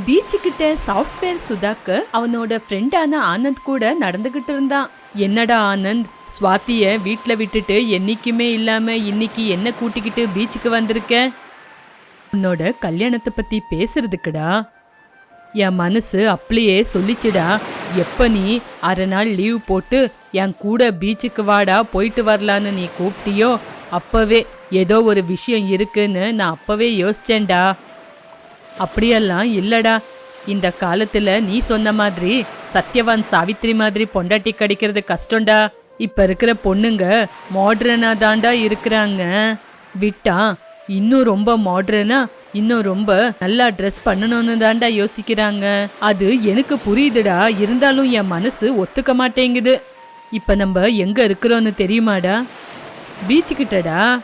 Beach கிட்ட software சுதாக்கு அவனோட ஃப்ரெண்டான ஆனந்த் கூட நடந்துகிட்டு இருந்தான். என்னடா ஆனந்த்? சுவாத்திய வீட்டில் விட்டுட்டு என்னைக்குமே இல்லாம இன்னைக்கு என்ன கூட்டிக்கிட்டு பீச்சுக்கு வந்திருக்க? உன்னோட கல்யாணத்தை பத்தி பேசுறதுக்குடா. என் மனசு அப்படியே சொல்லிச்சுடா. எப்ப நீ அரை நாள் லீவ் போட்டு என் கூட பீச்சுக்கு வாடா போயிட்டு வரலான்னு நீ கூப்பிட்டியோ அப்பவே ஏதோ ஒரு விஷயம் இருக்குன்னு நான் அப்பவே யோசிச்சேன்டா. அப்படியெல்லாம் இல்லடா. இந்த காலத்துல நீ சொன்ன மாதிரி சத்யவான் சாவித்ரி மாதிரி பொண்டாட்டி கிடைக்கிறது கஷ்டம்டா. இப்ப இருக்கிற பொண்ணுங்க மாடர்னா தாண்டா இருக்கிறாங்க. விட்டா இன்னும் ரொம்ப மாடர்னா இன்னும் ரொம்ப நல்லா ட்ரெஸ் பண்ணணும்னு தாண்டா யோசிக்கிறாங்க. அது எனக்கு புரியுதுடா. இருந்தாலும் என் மனசு ஒத்துக்க மாட்டேங்குது. இப்ப நம்ம எங்க இருக்கிறோன்னு தெரியுமாடா? பீச்சுக்கிட்டடா கிட்டடா?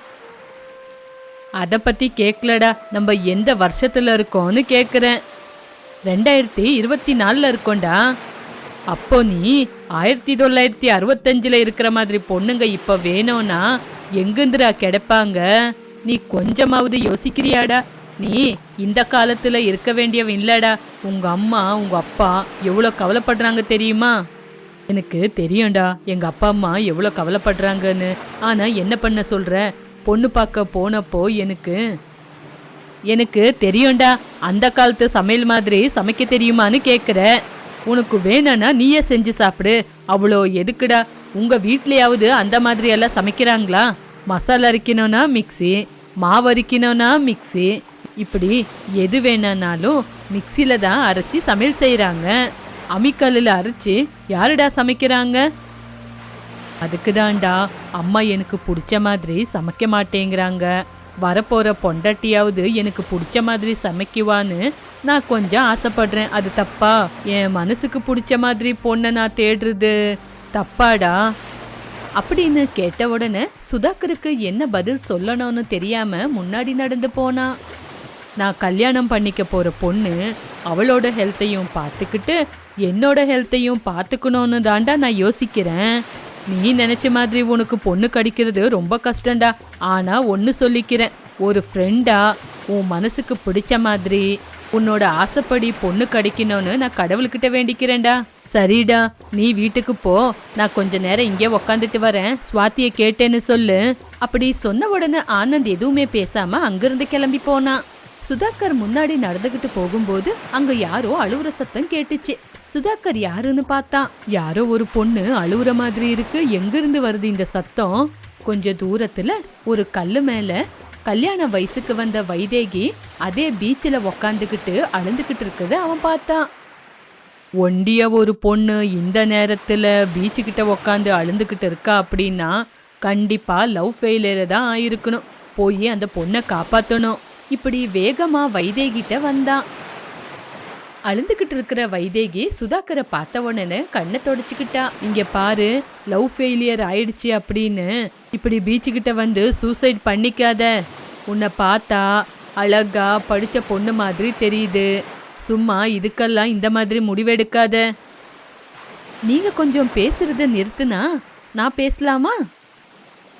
அத பத்தி கேட்கலடா நம்ம எந்த வருஷத்துல இருக்கோம்னு கேக்குறேன். ரெண்டாயிரத்தி இருபத்தி நாலுல இருக்கோம்டா. அப்போ நீ ஆயிரத்தி தொள்ளாயிரத்தி அறுபத்தஞ்சில் இருக்கிற மாதிரி பொண்ணுங்க இப்போ வேணும்னா எங்கிருந்துடா கிடைப்பாங்க? நீ கொஞ்சமாவது யோசிக்கிறியாடா. நீ இந்த காலத்தில் இருக்க வேண்டியவன் இல்லடா. உங்கள் அம்மா உங்கள் அப்பா எவ்வளோ கவலைப்படுறாங்க தெரியுமா? எனக்கு தெரியும்டா. எங்கள் அப்பா அம்மா எவ்வளோ கவலைப்படுறாங்கன்னு. ஆனால் என்ன பண்ண சொல்கிற பொண்ணு பார்க்க போனப்போ எனக்கு எனக்கு தெரியும்டா அந்த காலத்து சமையல் மாதிரி சமைக்க தெரியுமான்னு கேட்குற உனக்கு வேணும்னா நீயே செஞ்சு சாப்பிடு. அவ்வளோ எதுக்குடா? உங்கள் வீட்லயாவது அந்த மாதிரி எல்லாம் சமைக்கிறாங்களா? மசாலா அரைக்கணும்னா மிக்ஸி மாவு அரைக்கணும்னா மிக்ஸி. இப்படி எது வேணும்னாலும் மிக்சியில் தான் அரைச்சி சமையல் செய்கிறாங்க அம்மிக்கல்லில் அரைச்சி யாருடா சமைக்கிறாங்க? அதுக்கு தான்டா அம்மா எனக்கு பிடிச்ச மாதிரி சமைக்க மாட்டேங்கிறாங்க. வரப்போகிற பொண்டாட்டியாவது எனக்கு பிடிச்ச மாதிரி சமைக்குவான்னு நான் கொஞ்சம் ஆசைப்படுறேன். அது தப்பா? என் மனசுக்கு பிடிச்ச மாதிரி பொண்ணை நான் தேடுறது தப்பாடா? அப்படின்னு கேட்ட உடனே சுதாகருக்கு என்ன பதில் சொல்லணும்னு தெரியாம முன்னாடி நடந்து போனா. நான் கல்யாணம் பண்ணிக்க போற பொண்ணு அவளோட ஹெல்த்தையும் பார்த்துக்கிட்டு என்னோட ஹெல்த்தையும் பார்த்துக்கணும்னு தாண்டா நான் யோசிக்கிறேன். நீ நினைச்ச மாதிரி உனக்கு பொண்ணு கிடைக்கிறது ரொம்ப கஷ்டம்டா. ஆனா ஒன்னு சொல்லிக்கிறேன். ஒரு ஃப்ரெண்டா உன் மனசுக்கு பிடிச்ச மாதிரி உன்னோட ஆசைப்படி பொண்ணு கிடைக்கணும்னு நான் கடவுள்கிட்ட வேண்டிக்கிறேன்டா. சரிடா நீ வீட்டுக்கு போ. நான் கொஞ்ச நேரம் இங்கே உக்காந்துட்டு வரேன். சுவாத்திய கேட்டேன்னு சொல்லு. அப்படி சொன்ன உடனே ஆனந்த் எதுவுமே பேசாம அங்கிருந்து கிளம்பி போனான். சுதாகர் முன்னாடி நடந்துகிட்டு போகும்போது அங்க யாரோ அழுவுற சத்தம் கேட்டுச்சு. சுதாகர் யாருன்னு பார்த்தான் யாரோ ஒரு பொண்ணு அழுவுற மாதிரி இருக்கு. எங்கிருந்து வருது இந்த சத்தம்? கொஞ்ச தூரத்துல ஒரு கல்லு மேல கல்யாண வயசுக்கு வந்த வைதேகி அதே பீச்சில் உக்காந்துக்கிட்டு அழுந்துக்கிட்டு இருக்கத அவன் பார்த்தான் ஒண்டிய ஒரு பொண்ணு இந்த நேரத்தில் பீச்சுக்கிட்ட உக்காந்து அழுந்துக்கிட்டு இருக்கா அப்படின்னா கண்டிப்பாக லவ் ஃபெயிலியர் தான் ஆயிருக்கணும். போய் அந்த பொண்ணை காப்பாற்றணும் இப்படி வேகமாக வைதேகிட்ட வந்தான். அழுந்துகிட்டு இருக்கிற வைதேகி சுதாகரை பார்த்த உடனே கண்ணை தொடச்சிக்கிட்டா. இங்க பாரு லவ் ஃபெயிலியர் ஆயிடுச்சு அப்படின்னு. இப்படி பீச்சு கிட்ட வந்து சூசைட் பண்ணிக்காத. உன்னை பார்த்தா அழகா படிச்ச பொண்ணு மாதிரி தெரியுது. சும்மா இதுக்கெல்லாம் இந்த மாதிரி முடிவெடுக்காத. நீங்க கொஞ்சம் பேசுறத நிறுத்துனா? நான் பேசலாமா?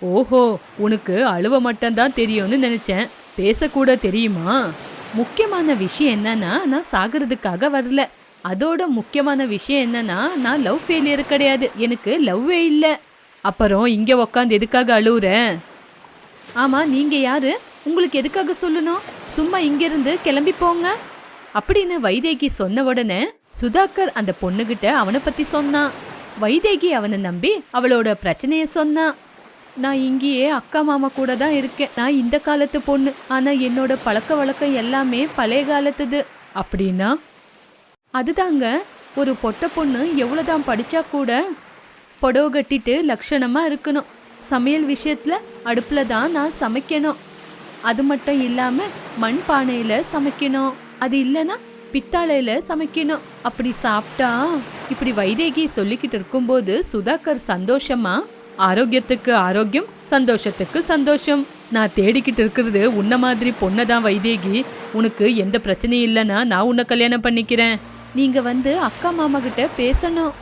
ஓஹோ உனக்கு அழுவ மட்டும்தான் தெரியும்னு நினைச்சேன். பேசக்கூட தெரியுமா? முக்கியமான விஷயம் என்னன்னா நான் சாகிறதுக்காக வரல. அதோட முக்கியமான விஷயம் என்னன்னா நான் லவ் ஃபெயிலியர் கிடையாது. எனக்கு லவ்வே இல்லை. அப்புறம் இங்கே உக்காந்து எதுக்காக அழுவுற? ஆமாம் நீங்கள் யார்? உங்களுக்கு எதுக்காக சொல்லணும்? சும்மா இங்கேருந்து கிளம்பி போங்க. அப்படின்னு வைதேகி சொன்ன உடனே சுதாகர் அந்த பொண்ணுகிட்ட அவனை பற்றி சொன்னான். வைதேகி அவனை நம்பி அவளோட பிரச்சனையை சொன்னான். நான் இங்கேயே அக்கா மாமா கூட தான் இருக்கேன். நான் இந்த காலத்து பொண்ணு. ஆனா என்னோட பழக்க வழக்கம் எல்லாமே பழைய காலத்துது. அப்படின்னா? அதுதாங்க. ஒரு பொட்ட பொண்ணு எவ்வளோதான் படிச்சா கூட புடவை கட்டிட்டு லட்சணமா இருக்கணும். சமையல் விஷயத்துல அடுப்புல தான் நான் சமைக்கணும். அது மட்டும் இல்லாம மண் பானையில சமைக்கணும். அது இல்லனா பித்தாளையில சமைக்கணும். அப்படி சாப்பிட்டா இப்படி வைதேகி சொல்லிக்கிட்டு இருக்கும்போது சுதாகர் சந்தோஷமா? ஆரோக்கியத்துக்கு ஆரோக்கியம் சந்தோஷத்துக்கு சந்தோஷம். நான் தேடிக்கிட்டு இருக்கிறது உன்ன மாதிரி பொண்ணை தான் வைதேகி? உனக்கு எந்த பிரச்சனையும் இல்லைன்னா நான் உன்னை கல்யாணம் பண்ணிக்கிறேன். நீங்கள் வந்து அக்கா மாமா கிட்ட பேசணும்.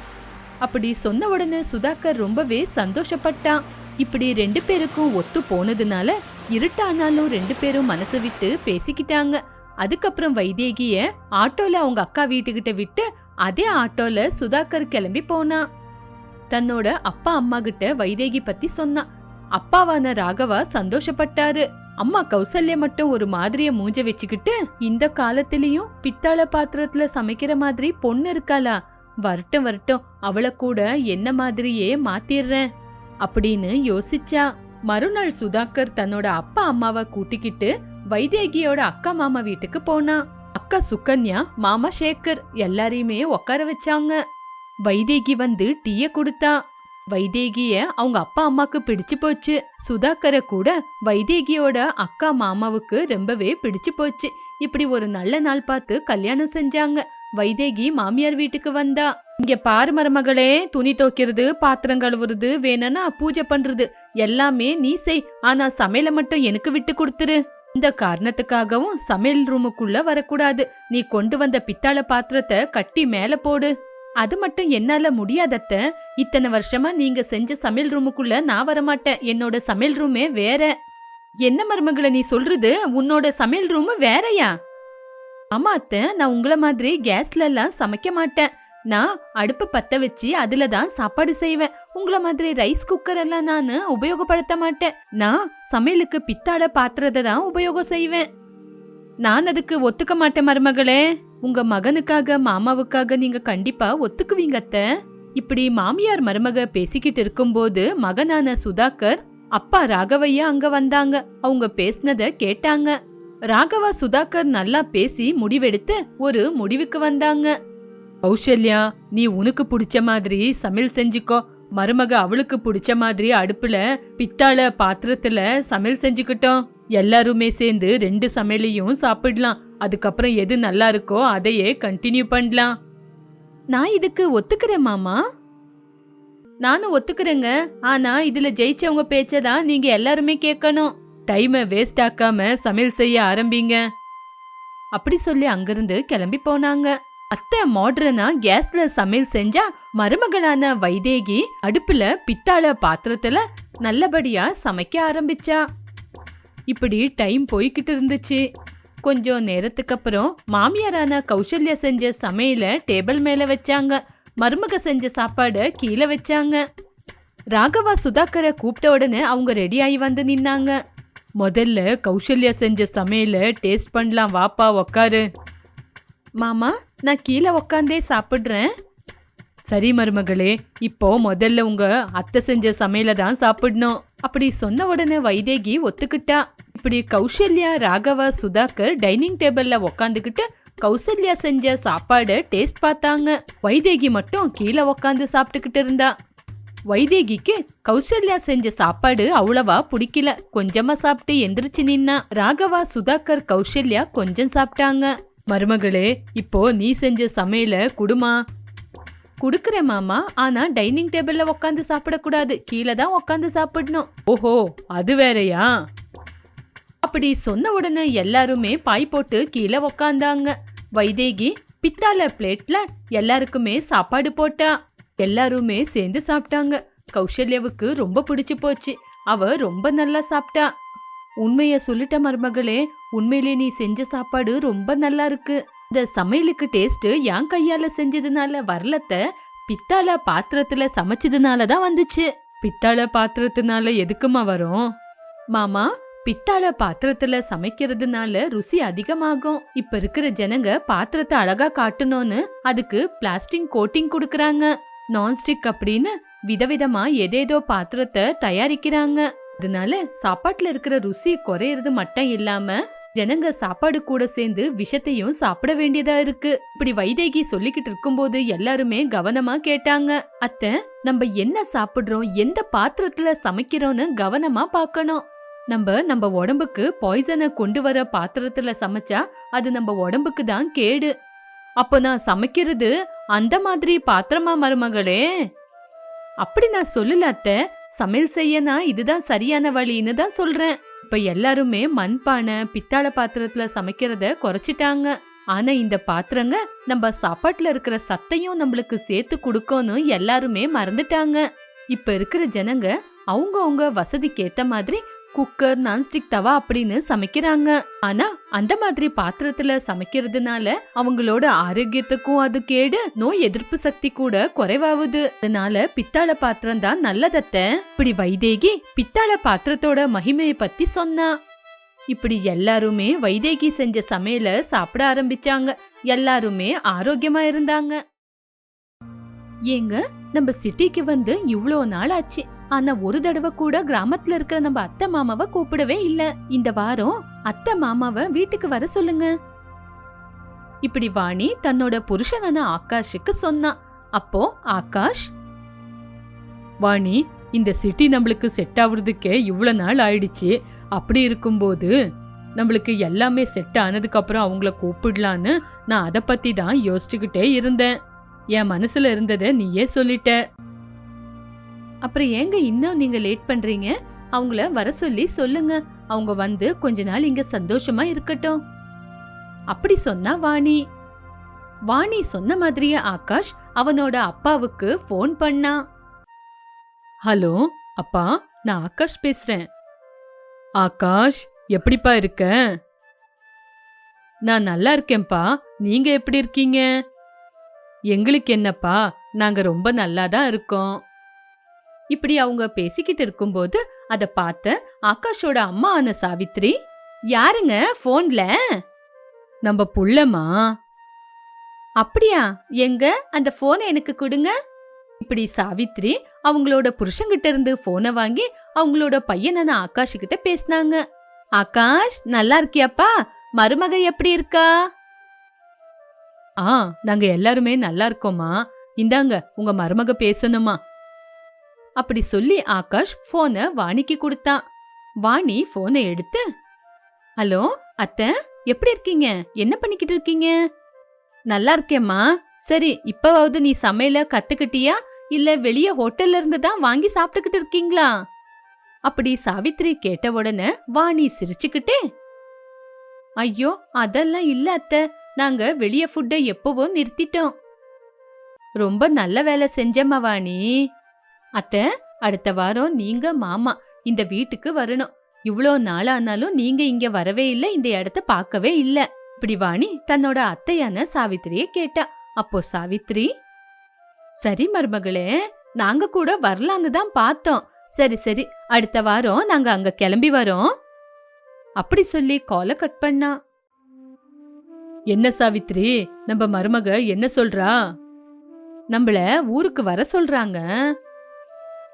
அப்படி சொன்ன உடனே சுதாகர் ரொம்பவே சந்தோஷப்பட்டான். இப்படி ரெண்டு பேருக்கும் ஒத்து போனதுனால இருட்டானாலும் ரெண்டு பேரும் மனசு விட்டு பேசிக்கிட்டாங்க. அதுக்கப்புறம் வைதேகிய ஆட்டோல அவங்க அக்கா வீட்டுக்கிட்ட விட்டு அதே ஆட்டோல சுதாகர் கிளம்பி போனான். தன்னோட அப்பா அம்மா கிட்ட வைதேகி பத்தி சொன்னான் அப்பாவான ராகவா சந்தோஷப்பட்டாரு. அம்மா கௌசல்யா மட்டும் ஒரு மாதிரிய மூஞ்ச வச்சுக்கிட்டு இந்த காலத்திலயும் பித்தாள பாத்திரத்துல சமைக்கிற மாதிரி பொண்ணு இருக்காளா? வரட்டும் வரட்டும் அவளை கூட என்ன மாதிரியே மாத்திடுறேன் அப்படின்னு யோசிச்சா. மறுநாள் சுதாகர் தன்னோட அப்பா அம்மாவை கூட்டிக்கிட்டு வைதேகியோட அக்கா மாமா வீட்டுக்கு போனா. அக்கா சுகன்யா மாமா சேகர் எல்லாரையுமே உட்கார வச்சாங்க. வைதேகி வந்து டீய கொடுத்தா. வைதேகிய அவங்க அப்பா அம்மாக்கு பிடிச்சு போச்சு. சுதாகரை கூட வைதேகியோட அக்கா மாமாவுக்கு ரொம்பவே பிடிச்சு போச்சு. இப்படி ஒரு நல்ல நாள் பார்த்து கல்யாணம் செஞ்சாங்க. வைதேகி மாமியார் வீட்டுக்கு வந்தா. இங்க பாரு மருமகளே துணி துவைக்கிறது பாத்திரம் கழுவுறது வேணும்னா பூஜை பண்றது எல்லாமே நீ செய். ஆனா சமையல மட்டும் எனக்கு விட்டு கொடுத்துரு. இந்த காரணத்துக்காகவும் சமையல் ரூமுக்குள்ள வரக்கூடாது. நீ கொண்டு வந்த பித்தாள பாத்திரத்தை கட்டி மேல போடு. அது மட்டும் என்னால முடியாதத்த இத்தனை வருஷமா நீங்க செஞ்ச சமையல் ரூமுக்குள்ள நான் வரமாட்டேன். என்னோட சமையல் ரூமே வேற. என்ன மருமகளை நீ சொல்றது? உன்னோட சமையல் ரூமு வேறயா? ஆமா அத்த நான் உங்களை மாதிரி கேஸ்ல எல்லாம் சமைக்க மாட்டேன். நான் அடுப்பு பத்த வச்சு அதுல தான் சாப்பாடு செய்வேன். உங்களை மாதிரி ரைஸ் குக்கர் எல்லாம் நான் உபயோகப்படுத்த மாட்டேன். நான் சமையலுக்கு பித்தாள பாத்திரத்தை தான் உபயோகம் செய்வேன். நான் அதுக்கு ஒத்துக்க மாட்டேன் மருமகளே. உங்க மகனுக்காக மாமாவுக்காக நீங்க கண்டிப்பா ஒத்துக்குவீங்க அத்த. இப்படி மாமியார் மருமக பேசிக்கிட்டு இருக்கும்போது மகனான சுதாகர் அப்பா ராகவையா அங்க வந்தாங்க. அவங்க பேசினத கேட்டாங்க. ராகவா சுதாகர் நல்லா பேசி முடிவெடுத்து ஒரு முடிவுக்கு வந்தாங்க. கௌசல்யா நீ உனக்கு பிடிச்ச மாதிரி சமையல் செஞ்சுக்கோ. மருமக அவளுக்கு பிடிச்ச மாதிரி அடுப்புல பித்தாள பாத்திரத்துல சமையல் செஞ்சுக்கிட்டோம். எல்லாருமே சேர்ந்து ரெண்டு சமையலையும் சாப்பிடலாம். அதுக்கப்புறம் எது நல்லா இருக்கோ அதையே கண்டினியூ பண்ணலாம். நான் இதுக்கு ஒத்துக்கிறேன் மாமா. நானும் ஒத்துக்கிறேங்க. ஆனா இதுல ஜெயிச்சவங்க பேச்சதான் நீங்க எல்லாருமே கேட்கணும். டைமை வேஸ்ட் ஆக்காம சமையல் செய்ய ஆரம்பிங்க. அப்படி சொல்லி அங்கிருந்து கிளம்பி போனாங்க. அத்தை மாடர்னா கேஸ்ல சமையல் செஞ்சா மருமகளான வைதேகி அடுப்புல பித்தாள பாத்திரத்துல நல்லபடியா சமைக்க ஆரம்பிச்சா. இப்படி டைம் போய்கிட்டு இருந்துச்சு. கொஞ்சம் நேரத்துக்கு அப்புறம் மாமியாரான கௌசல்யா செஞ்ச சமையல டேபிள் மேல வச்சாங்க. மருமக செஞ்ச சாப்பாடு கீழே வச்சாங்க. ராகவா சுதாகரை கூப்பிட்ட உடனே அவங்க ரெடி ஆகி வந்து நின்னாங்க. முதல்ல கௌசல்யா செஞ்ச சமையல டேஸ்ட் பண்ணலாம் வாப்பா உக்காரு. மாமா நான் கீழே உக்காந்தே சாப்பிட்றேன். சரி மருமகளே இப்போ முதல்ல உங்க அத்தை செஞ்ச சமையல தான் சாப்பிடணும். அப்படி சொன்ன உடனே வைதேகி ஒத்துக்கிட்டா. இப்படி கௌசல்யா ராகவா சுதாகர் டைனிங் டேபிள்ல உக்காந்துக்கிட்டு கௌசல்யா செஞ்ச சாப்பாடு டேஸ்ட் பார்த்தாங்க. வைதேகி மட்டும் கீழே உக்காந்து சாப்பிட்டுக்கிட்டு இருந்தா. வைதேகிக்கு கௌசல்யா செஞ்ச சாப்பாடு அவ்வளவா பிடிக்கல. கொஞ்சமா சாப்பிட்டு எந்திரிச்சு நின்னா ராகவா சுதாகர் கௌசல்யா கொஞ்சம் சாப்பிட்டாங்க. மருமகளே இப்போ நீ செஞ்ச சமையல குடுமா? குடுக்கறேன் மாமா. ஆனா டைனிங் டேபிள்ல உட்காந்து சாப்பிடக்கூடாது. கீழே தான் உட்காந்து சாப்பிடணும். ஓஹோ அது வேறயா? அப்படி சொன்ன உடனே எல்லாருமே பாய் போட்டு கீழே உக்காந்தாங்க. வைதேகி பித்தால பிளேட்ல எல்லாருக்குமே சாப்பாடு போட்டா. எல்லாருமே சேர்ந்து சாப்பிட்டாங்க. கௌசல்யாவுக்கு ரொம்ப பிடிச்சு போச்சு. அவ ரொம்ப நல்லா சாப்பிட்டா. உண்மைய சொல்லிட்ட மருமகளே உண்மையிலே நீ செஞ்ச சாப்பாடு ரொம்ப நல்லா இருக்கு. இந்த சமையலுக்கு டேஸ்ட் என் கையால செஞ்சதுனால வரலத்த பித்தாள பாத்திரத்துல சமைச்சதுனால தான் வந்துச்சு. பித்தாள பாத்திரத்தினால எதுக்குமா வரும்? மாமா பித்தாள பாத்திரத்துல சமைக்கிறதுனால ருசி அதிகமாகும். இப்ப இருக்கிற ஜனங்க பாத்திரத்தை அழகா காட்டணும்னு அதுக்கு பிளாஸ்டிக் கோட்டிங் கொடுக்கறாங்க. நான்ஸ்டிக் அப்படின்னு விதவிதமா எதேதோ பாத்திரத்தை தயாரிக்கிறாங்க. அதனால சாப்பாட்டுல இருக்கிற ருசி குறையறது மட்டும் இல்லாம ஜனங்க சாப்பாடு கூட சேர்ந்து விஷத்தையும் சாப்பிட வேண்டியதா இருக்கு. இப்படி வைதேகி சொல்லிக்கிட்டு இருக்கும்போது எல்லாருமே கவனமா கேட்டாங்க. அத்தை நம்ம என்ன சாப்பிடுறோம்? எந்த பாத்திரத்துல சமைக்கிறோம்னு கவனமா பார்க்கணும். நம்ம நம்ம உடம்புக்கு பாய்சனை கொண்டு வர பாத்திரத்துல சமைச்சா அது நம்ம உடம்புக்கு தான் கேடு. அப்போ நான் சமைக்கிறது அந்த மாதிரி பாத்திரமா மருமகளே? அப்படி நான் சொல்லல அத்தை. சமையல் செய்யனா இதுதான் சரியான வழின்னு தான் சொல்றேன். இப்ப எல்லாருமே மண்பானை பித்தாள பாத்திரத்துல சமைக்கிறத குறைச்சிட்டாங்க. ஆனா இந்த பாத்திரங்க நம்ம சாப்பாட்டுல இருக்கிற சத்தையும் நம்மளுக்கு சேர்த்து கொடுக்கணும் எல்லாருமே மறந்துட்டாங்க. இப்ப இருக்கிற ஜனங்க அவங்க அவங்க வசதிக்கு ஏத்த மாதிரி குக்கர் நான்ஸ்டிக் தவா அப்படின்னு சமைக்கிறாங்க. ஆனா அந்த மாதிரி பாத்திரத்துல சமைக்கிறதுனால அவங்களோட ஆரோக்கியத்துக்கும் அது கேடு நோய் எதிர்ப்பு சக்தி கூட குறைவாகுது. அதனால பித்தாள பாத்திரம் தான் நல்லதத்த இப்படி வைதேகி பித்தாள பாத்திரத்தோட மகிமையை பத்தி சொன்னா. இப்படி எல்லாருமே வைதேகி செஞ்ச சமையல சாப்பிட ஆரம்பிச்சாங்க. எல்லாருமே ஆரோக்கியமா இருந்தாங்க. ஏங்க நம்ம சிட்டிக்கு வந்து இவ்வளோ நாள் ஆச்சு ஆனா ஒரு தடவை கூட கிராமத்துல இருக்கிற நம்ம அத்தை மாமாவை கூப்பிடவே இல்ல. இந்த வாரம் அத்தை மாமாவை வீட்டுக்கு வர சொல்லுங்க. இப்படி வாணி தன்னோட புருஷனான ஆகாஷுக்கு சொன்னா. அப்போ ஆகாஷ்? வாணி இந்த சிட்டி நம்மளுக்கு செட் ஆகுறதுக்கே இவ்வளவு நாள் ஆயிடுச்சு. அப்படி இருக்கும்போது நம்மளுக்கு எல்லாமே செட் ஆனதுக்கு அப்புறம் அவங்கள கூப்பிடலான்னு நான் அதை பத்தி தான் யோசிச்சுக்கிட்டே இருந்தேன். என் மனசுல இருந்ததை நீயே சொல்லிட்ட. அப்புறம் ஏங்க இன்னும் நீங்க லேட் பண்றீங்க? அவங்கள வர சொல்லி சொல்லுங்க. அவங்க வந்து கொஞ்ச நாள் இங்க சந்தோஷமா இருக்கட்டும். அப்படி சொன்னா வாணி. வாணி சொன்ன மாதிரியே ஆகாஷ் அவனோட அப்பாவுக்கு ஃபோன் பண்ணா. ஹலோ அப்பா நான் ஆகாஷ் பேசுறேன். ஆகாஷ் எப்படிப்பா இருக்க? நான் நல்லா இருக்கேன்ப்பா. நீங்க எப்படி இருக்கீங்க? எங்களுக்கு என்னப்பா? நாங்க ரொம்ப நல்லா தான் இருக்கோம். இப்படி அவங்க பேசிக்கிட்டு இருக்கும்போது அத பார்த்த ஆகாஷோட அம்மா ஆன சாவித்ரி யாருங்க போன்ல நம்ம புள்ளமா அப்படியா? எங்க? அந்த போனை எனக்கு கொடுங்க. இப்படி சாவித்ரி அவங்களோட புருஷங்கிட்ட இருந்து போனை வாங்கி அவங்களோட பையனான ஆகாஷ் கிட்ட பேசினாங்க. ஆகாஷ் நல்லா இருக்கியாப்பா? மருமக எப்படி இருக்கா? ஆ நாங்க எல்லாருமே நல்லா இருக்கோமா இந்தாங்க உங்க மருமக பேசணுமா? அப்படி சொல்லி ஆகாஷ் போனை வாணிக்கு கொடுத்தான் வாணி போனை எடுத்து ஹலோ அத்தை எப்படி இருக்கீங்க? என்ன பண்ணிக்கிட்டு இருக்கீங்க? நல்லா இருக்கேம்மா. சரி இப்பவாவது நீ சமையல கத்துக்கிட்டியா? இல்ல வெளிய ஹோட்டல்ல இருந்து தான் வாங்கி சாப்பிட்டுக்கிட்டு இருக்கீங்களா? அப்படி சாவித்ரி கேட்ட உடனே வாணி சிரிச்சுக்கிட்டே ஐயோ அதெல்லாம் இல்ல அத்தை. நாங்க வெளிய ஃபுட்டை எப்பவும் நிறுத்திட்டோம். ரொம்ப நல்ல வேலை செஞ்சம்மா வாணி. அத்தை அடுத்த வாரம் நீங்க மாமா இந்த வீட்டுக்கு வரணும். இவ்வளோ நாளானாலும் நீங்க இங்க வரவே இல்லை இந்த இடத்த பார்க்கவே இல்லை. இப்படி வாணி தன்னோட அத்தையான சாவித்திரிய கேட்டா. அப்போ சாவித்ரி சரி மருமகளே நாங்க கூட வரலான்னு தான் பார்த்தோம். சரி சரி அடுத்த வாரம் நாங்க அங்க கிளம்பி வரோம். அப்படி சொல்லி காலை கட் பண்ணா. என்ன சாவித்ரி நம்ம மருமக என்ன சொல்றா? நம்மள ஊருக்கு வர சொல்றாங்க.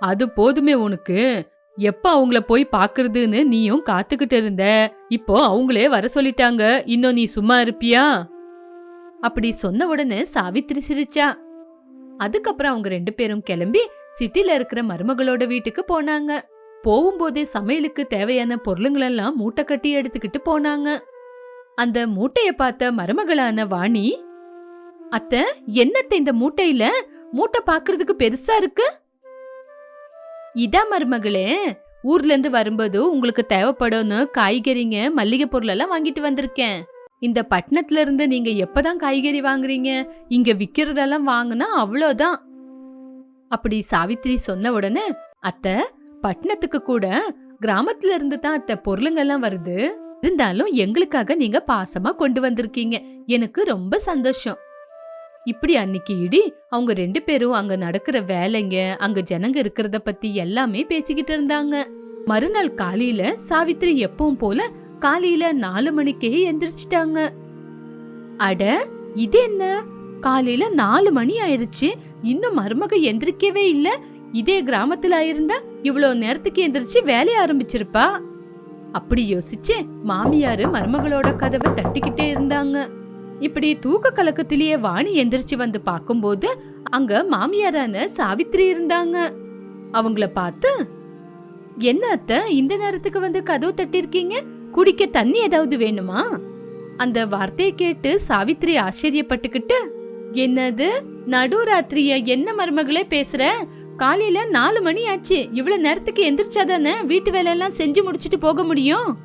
அது போதுமே உனக்கு. எப்ப அவங்கள போய் பாக்குறதுன்னு நீயும் காத்துக்கிட்டு இருந்த. இப்போ அவங்களே வர சொல்லிட்டாங்க. இன்னும் நீ சும்மா இருப்பியா? அப்படி சொன்ன உடனே சாவித்திரி சிரிச்சா. அதுக்கப்புறம் அவங்க ரெண்டு பேரும் கிளம்பி சிட்டில இருக்கிற மருமகளோட வீட்டுக்கு போனாங்க. போகும்போதே சமையலுக்கு தேவையான பொருளுங்களெல்லாம் மூட்டை கட்டி எடுத்துக்கிட்டு போனாங்க. அந்த மூட்டைய பார்த்த மருமகளான வாணி அத்த என்னத்த இந்த மூட்டையில? மூட்டை பாக்குறதுக்கு பெருசா இருக்கு? இதா மருமகளே ஊர்ல இருந்து வரும்போது உங்களுக்கு தேவைப்படும்னு காய்கறிங்க மல்லிகை பொருள் எல்லாம் வாங்கிட்டு வந்திருக்கேன். இந்த பட்டணத்துல இருந்து நீங்க எப்பதான் காய்கறி வாங்குறீங்க? இங்க விக்கிறதெல்லாம் வாங்கினா அவ்வளோதான். அப்படி சாவித்ரி சொன்ன உடனே அத்தை பட்டணத்துக்கு கூட கிராமத்துல இருந்து தான் அத்தை பொருளுங்கெல்லாம் வருது. இருந்தாலும் எங்களுக்காக நீங்க பாசமா கொண்டு வந்திருக்கீங்க. எனக்கு ரொம்ப சந்தோஷம். இப்படி அன்னைக்கு இடி அவங்க ரெண்டு பேரும் அங்க நடக்கிற வேலைங்க அங்க ஜனங்க இருக்கிறத பத்தி எல்லாமே பேசிக்கிட்டு இருந்தாங்க. மறுநாள் காலையில சாவித்ரி எப்பவும் போல காலையில நாலு மணிக்கே எந்திரிச்சிட்டாங்க. அட இது என்ன? காலையில நாலு மணி ஆயிருச்சு இன்னும் மருமக எந்திரிக்கவே இல்ல. இதே கிராமத்துல ஆயிருந்தா இவ்வளவு நேரத்துக்கு எந்திரிச்சு வேலைய ஆரம்பிச்சிருப்பா. அப்படி யோசிச்சு மாமியாரு மருமகளோட கதவை தட்டிக்கிட்டே இருந்தாங்க. இப்படி தூக்க கலக்கத்திலேயே வாணி எந்திரிச்சு வந்து பார்க்கும்போது அங்க மாமியாரான சாவித்ரி இருந்தாங்க. அவங்கள பார்த்து என்ன அத்தை இந்த நேரத்துக்கு வந்து கதவு தட்டிருக்கீங்க? குடிக்க தண்ணி ஏதாவது வேணுமா? அந்த வார்த்தையை கேட்டு சாவித்ரி ஆச்சரியப்பட்டுக்கிட்டு என்னது? நடுராத்திரிய? என்ன மருமகளே பேசுற? காலையில நாலு மணி ஆச்சு. இவ்வளவு நேரத்துக்கு எந்திரிச்சாதானே வீட்டு வேலையெல்லாம் செஞ்சு முடிச்சிட்டு போக முடியும்?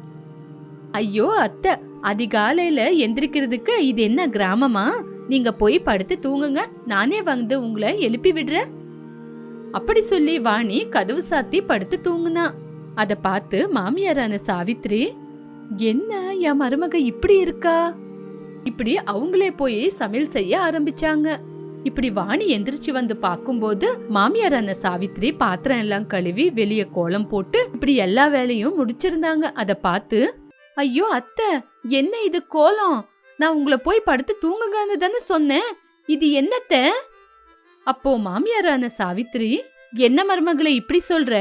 ஐயோ அத்தை அதிகாலையில எந்திரிக்கிறதுக்கு இது என்ன கிராமமா? நீங்க போய் படுத்து தூங்குங்க. நானே வந்து உங்களை எழுப்பி விடுறேன். அப்படி சொல்லி வாணி கதவு சாத்தி படுத்து தூங்குனா. அத பார்த்து மாமியாரான சாவித்ரி என்ன என் மருமக இப்படி இருக்கா? இப்படி அவங்களே போய் சமையல் செய்ய ஆரம்பிச்சாங்க. இப்படி வாணி எந்திரிச்சு வந்து பார்க்கும்போது மாமியாரான சாவித்ரி பாத்திரம் எல்லாம் கழுவி வெளியே கோலம் போட்டு இப்படி எல்லா வேலையும் முடிச்சிருந்தாங்க. அத பார்த்து ஐயோ அத்தை என்ன இது கோலம்? நான் உங்களை போய் படுத்து தூங்குங்கன்னு தானே சொன்னேன். இது என்னத்த? அப்போ மாமியாரான சாவித்ரி என்ன மருமகளை இப்படி சொல்ற?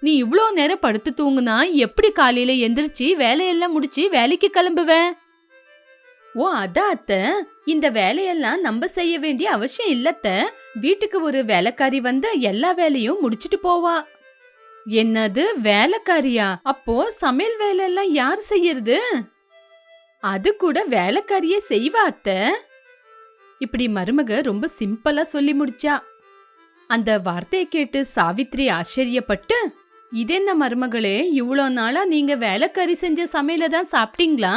நீ இவ்ளோ நேரம் படுத்து தூங்குனா எப்படி காலையில எந்திரிச்சு வேலையெல்லாம் முடிச்சு வேலைக்கு கிளம்புவ? ஓ அதான் அத்த. இந்த வேலையெல்லாம் நம்ம செய்ய வேண்டிய அவசியம் இல்லத்த வீட்டுக்கு ஒரு வேலைக்காரி வந்து எல்லா வேலையும் முடிச்சிட்டு போவா. என்னது வேலைக்காரியா? அப்போ சமையல் வேலையெல்லாம் யார் செய்யறது? அது கூட வேலைக்காரியே செய்வா அத்த. இப்படி மருமக ரொம்ப சிம்பிளா சொல்லி முடிச்சா. அந்த வார்த்தையை கேட்டு சாவித்ரி ஆச்சரியப்பட்டு இதென்ன மருமகளே இவ்வளோ நாளா நீங்க வேலைக்காரி செஞ்ச சமையல தான் சாப்பிட்டீங்களா?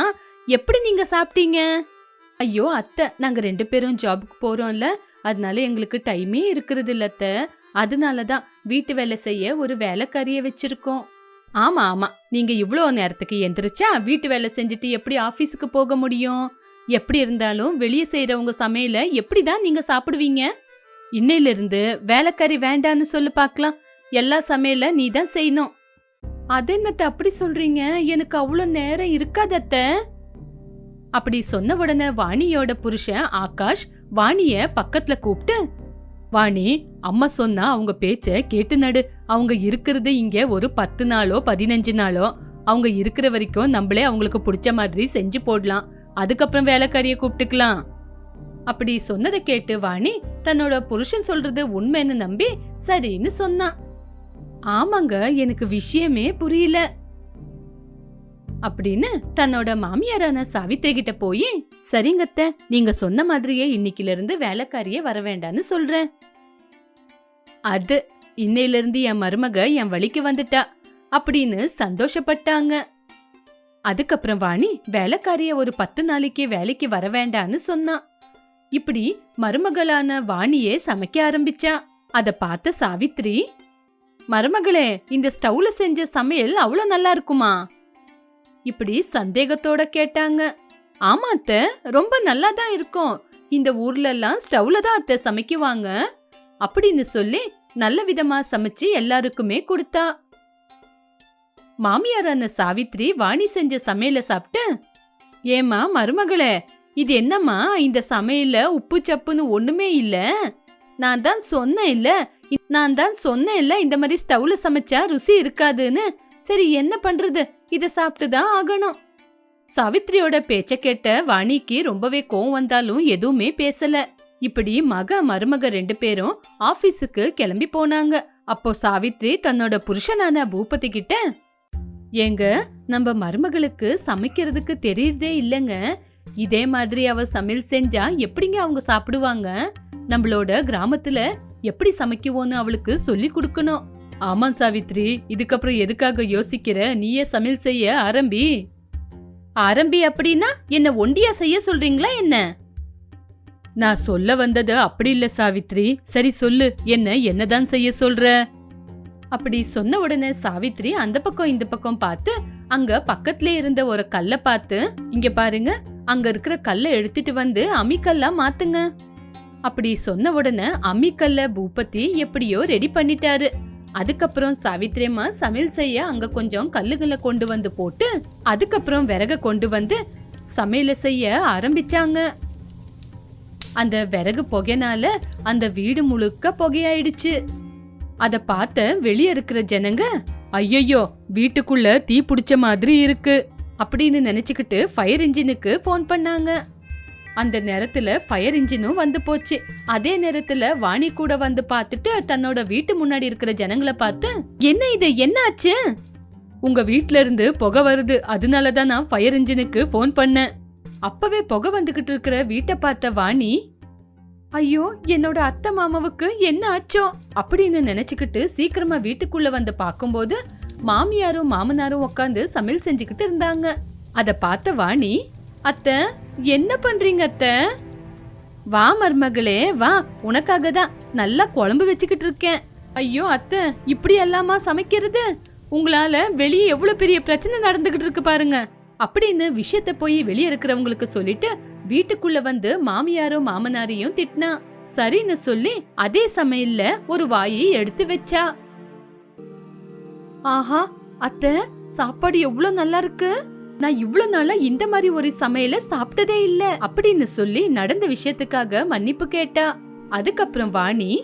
எப்படி நீங்க சாப்பிட்டீங்க? ஐயோ அத்தை நாங்க ரெண்டு பேரும் ஜாபுக்கு போறோம்ல. அதனால எங்களுக்கு டைமே இருக்கிறது இல்ல அத்தை. அதனால தான் வீட்டு வேலை செய்ய ஒரு வேலைக்காரிய வச்சிருக்கோம். ஆமா ஆமா. நீங்க இவ்வளோ நேரத்துக்கு எந்திரிச்சா வீட்டு வேலை செஞ்சுட்டு எப்படி ஆஃபீஸுக்கு போக முடியும்? எப்படி இருந்தாலும் வெளியே செய்யறவங்க சமையல எப்படி தான் நீங்க சாப்பிடுவீங்க? இன்னையிலிருந்து வேலைக்காரி வேண்டான்னு சொல்லு பார்க்கலாம் எல்லா சமையல நீ தான் செய்யணும். அது என்னத்தை அப்படி சொல்றீங்க? எனக்கு அவ்வளோ நேரம் இருக்காதத்த அப்படி சொன்ன உடனே வாணியோட புருஷன் ஆகாஷ் வாணிய பக்கத்துல கூப்பிட்டு வாணி அம்மா சொன்னா அவங்க பேச்ச கேட்டு நடு. அவங்க இருக்கிறது இங்க ஒரு பத்து நாளோ பதினஞ்சு நாளோ. அவங்க இருக்கிற வரைக்கும் நம்மளே அவங்களுக்கு பிடிச்ச மாதிரி செஞ்சு போடலாம். அதுக்கப்புறம் வேலைக்காரிய கூப்பிட்டுக்கலாம். அப்படி சொன்னதை கேட்டு வாணி தன்னோட புருஷன் சொல்றது உண்மைன்னு நம்பி சரின்னு சொன்னான் ஆமாங்க எனக்கு விஷயமே புரியல. அப்படின்னு தன்னோட மாமியாரான சாவித்ரி கிட்ட போய் சரிங்கத்த நீங்க சொன்ன மாதிரியே இன்னைக்குல இருந்து வேலைக்காரியே வர வேண்டான்னு சொல்றேன் அது இன்னையில இருந்து என் மருமக என் வழிக்கு வந்துட்டா அப்படின்னு சந்தோஷப்பட்டாங்க. அதுக்கப்புறம் வாணி வேலைக்காரிய ஒரு பத்து நாளைக்கு வேலைக்கு வர வேண்டான்னு சொன்னான் இப்படி மருமகளான வாணியே சமைக்க ஆரம்பிச்சா. அத பார்த்த சாவித்ரி மருமகளே இந்த ஸ்டவ்ல செஞ்ச சமையல் அவ்வளவு நல்லா இருக்குமா? இப்படி சந்தேகத்தோட கேட்டாங்க. ஆமா அத்தை ரொம்ப நல்லா தான் இருக்கும். இந்த ஊர்ல எல்லாம் ஸ்டவ்ல தான் அத்தை சமைக்குவாங்க. அப்படின்னு சொல்லி நல்ல விதமா சமைச்சு எல்லாருக்குமே கொடுத்தா. மாமியாரான சாவித்ரி வாணி செஞ்ச சமையல சாப்பிட்டு ஏமா மருமகளே இது என்னம்மா இந்த சமையல்ல உப்பு சப்புன்னு ஒண்ணுமே இல்ல. நான் தான் சொன்னேன் இல்ல நான் தான் சொன்னேன் இல்ல இந்த மாதிரி ஸ்டவ்ல சமைச்சா ருசி இருக்காதுன்னு. சரி என்ன பண்றது? இதை சாப்பிட்டு தான் ஆகணும். சாவித்ரியோட பேச்ச கேட்ட வாணிக்கு ரொம்பவே கோவம் வந்தாலும் எதுவுமே பேசல. இப்படி மக மருமக ரெண்டு பேரும் ஆபீஸுக்கு கிளம்பி போனாங்க. அப்போ சாவித்ரி தன்னோட புருஷனான பூபதி கிட்ட ஏங்க நம்ம மருமகளுக்கு சமைக்கிறதுக்கு தெரியுறதே இல்லைங்க. இதே மாதிரி அவ சமையல் செஞ்சா எப்படிங்க அவங்க சாப்பிடுவாங்க? நம்மளோட கிராமத்துல எப்படி சமைக்குவோன்னு அவளுக்கு சொல்லி கொடுக்கணும். ஆமா சாவித்ரி இதுக்கப்புறம் எதுக்காக யோசிக்கிற? நீயே சமையல் செய்ய ஆரம்பி. ஆரம்பி அப்படின்னா என்ன ஒண்டியா செய்ய சொல்றீங்களா என்ன? நான் சொல்ல வந்தது அப்படி இல்ல சாவித்ரி. சரி சொல்லு என்ன என்னதான் செய்ய சொல்ற? அப்படி சொன்ன உடனே சாவித்ரி அந்த பக்கம் இந்த பக்கம் பார்த்து அங்க பக்கத்துல இருந்த ஒரு கல்லை பார்த்து இங்க பாருங்க அங்க இருக்கிற கல்லை எடுத்துட்டு வந்து அம்மிக்கல்லா மாத்துங்க. அப்படி சொன்ன உடனே அம்மிக்கல்ல பூபதி எப்படியோ ரெடி பண்ணிட்டாரு. அதுக்கப்புறம் சாவித்ரியம்மா சமையல் செய்ய அங்க கொஞ்சம் கல்லுகளை கொண்டு வந்து போட்டு அதுக்கப்புறம் விறக கொண்டு வந்து சமையல செய்ய ஆரம்பிச்சாங்க. அந்த விறகு புகைனால அந்த வீடு முழுக்க புகையாயிடுச்சு. அத பார்த்த வெளியே இருக்கிற ஜனங்க ஐயையோ வீட்டுக்குள்ள தீ பிடிச்ச மாதிரி இருக்கு அப்படின்னு நினைச்சுக்கிட்டு ஃபயர் இன்ஜினுக்கு ஃபோன் பண்ணாங்க. அந்த நேரத்துல ஃபயர் இன்ஜினும் வந்து போச்சு. அதே நேரத்துல வாணி கூட வந்து பார்த்துட்டு தன்னோட வீட்டு முன்னாடி இருக்கிற ஜனங்களை பார்த்து என்ன இது? என்ன ஆச்சு உங்க வீட்ல இருந்து புகை வருது. அதனால தான் நான் ஃபயர் இன்ஜினுக்கு ஃபோன் பண்ணேன். அப்பவே புகை வந்துகிட்டு இருக்கிற வீட்டை பார்த்த வாணி ஐயோ என்னோட அத்தை மாமாவுக்கு என்ன ஆச்சோ? அப்படின்னு நினைச்சுக்கிட்டு சீக்கிரமா வீட்டுக்குள்ள வந்து பார்க்கும்போது மாமியாரும் மாமனாரும் உட்காந்து சமையல் செஞ்சுக்கிட்டு இருந்தாங்க. அத பார்த்த வாணி அத்தை என்ன பண்றீங்க அத்தை? வா மருமகளே வா. உனக்காக தான் நல்லா குழம்பு வச்சுக்கிட்டு இருக்கேன். ஐயோ அத்தை இப்படி எல்லாமா சமைக்கிறது? உங்களால வெளியே எவ்வளவு பெரிய பிரச்சனை நடந்துகிட்டு இருக்கு பாருங்க. அப்படின்னு விஷயத்த போய் வெளியே இருக்கிறவங்களுக்கு சொல்லிட்டு வீட்டுக்குள்ள வந்து மாமியாரும் மாமனாரையும் திட்டினா. சரின்னு சொல்லி அதே சமையல்ல ஒரு வாயை எடுத்து வச்சா. ஆஹா அத்தை சாப்பாடு எவ்வளவு நல்லா இருக்கு? நான் இவ்வளவு நாளா இந்த மாதிரி ஒரு சமையல சாப்பிட்டதே இல்ல அப்படின்னு சொல்லி நடந்த விஷயத்துக்காக மன்னிப்பு கேட்டா. அதுக்கப்புறம் வாணி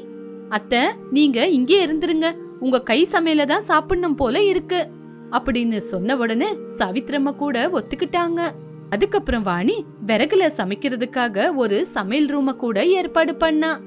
அத்தை நீங்க இங்கே இருந்துருங்க. உங்க கை சமையல தான் சாப்பிடணும் போல இருக்கு. அப்படின்னு சொன்ன உடனே சவித்ரம்மா கூட ஒத்துக்கிட்டாங்க. அதுக்கப்புறம் வாணி விறகுல சமைக்கிறதுக்காக ஒரு சமையல் ரூம கூட ஏற்பாடு பண்ணா.